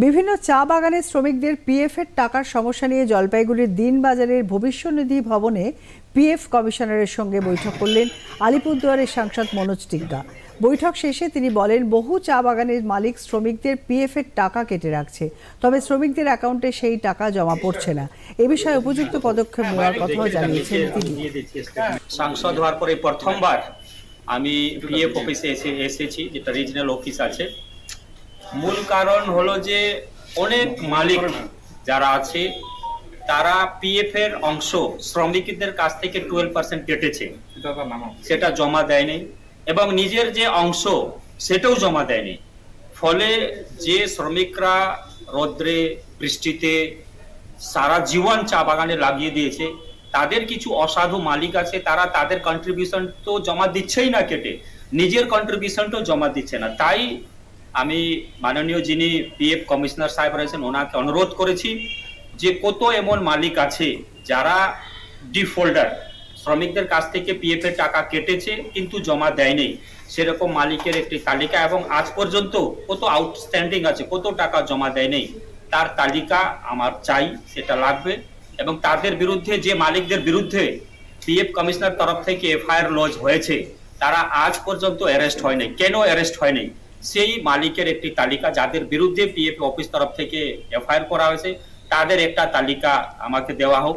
বিভিন্ন চা বাগানের শ্রমিকদের পিএফ এর টাকার সমস্যা নিয়ে জলপাইগুড়ির দিনবাজারের ভবিষ্যনিধি ভবনে পিএফ কমিশনারের সঙ্গে বৈঠক করলেন আলিপুরদুয়ারের সাংসদ মনোজ টিগ্গা। বৈঠক শেষে তিনি বলেন, বহু চা বাগানের মালিক শ্রমিকদের পিএফ এর টাকা কেটে রাখছে, তবে শ্রমিকদের অ্যাকাউন্টে সেই টাকা জমা পড়ছে না। এ বিষয়ে উপযুক্ত পদক্ষেপ নেওয়ার কথাও জানিয়েছেন তিনি। সাংসদ হওয়ার পরে প্রথমবার আমি পিএফ অফিসে এসে এসেছি, যেটা রিজনাল অফিস আছে। মূল কারণ হলো যে অনেক মালিক যারা আছে তারা পিএফ এর অংশ শ্রমিকদের কাছ থেকে টুয়েলভ পার্সেন্ট কেটেছে। সেটা জমা দেয়নি এবং নিজের যে অংশ সেটাও জমা দেয়নি। ফলে যে শ্রমিকরা রৌদ্রে বৃষ্টিতে সারা জীবন চা বাগানে লাগিয়ে দিয়েছে তাদের কিছু অসাধু মালিক আছে তারা তাদের কন্ট্রিবিউশন তো জমা দিচ্ছেই না কেটে। নিজের কন্ট্রিবিউশনটাও জমা দিচ্ছে না। তাই আমি মাননীয় যিনি পিএফ কমিশনার সাহেব রয়েছেন, ওনাকে অনুরোধ করেছি যে কত এমন মালিক আছে যারা ডিফোল্ডার শ্রমিকদের কাছ থেকে পিএফ এর টাকা কেটেছে কিন্তু জমা দেয়নি। সেরকম মালিকের একটি তালিকা এবং আজ পর্যন্ত কত আউটস্ট্যান্ডিং আছে, কত টাকা জমা দেয়নি, তার তালিকা আমার চাই, সেটা লাগবে এবং তাদের বিরুদ্ধে, যে মালিকদের বিরুদ্ধে পিএফ কমিশনার তরফ থেকে এফআইআর লজ হয়েছে, তারা আজ পর্যন্ত অ্যারেস্ট হয়নি। কেন অ্যারেস্ট হয়নি? সেই মালিকের একটি তালিকা যাদের বিরুদ্ধে পিএফ অফিস তরফ থেকে এফআইআর করা হয়েছে, তাদের একটা তালিকা আমাকে দেওয়া হোক।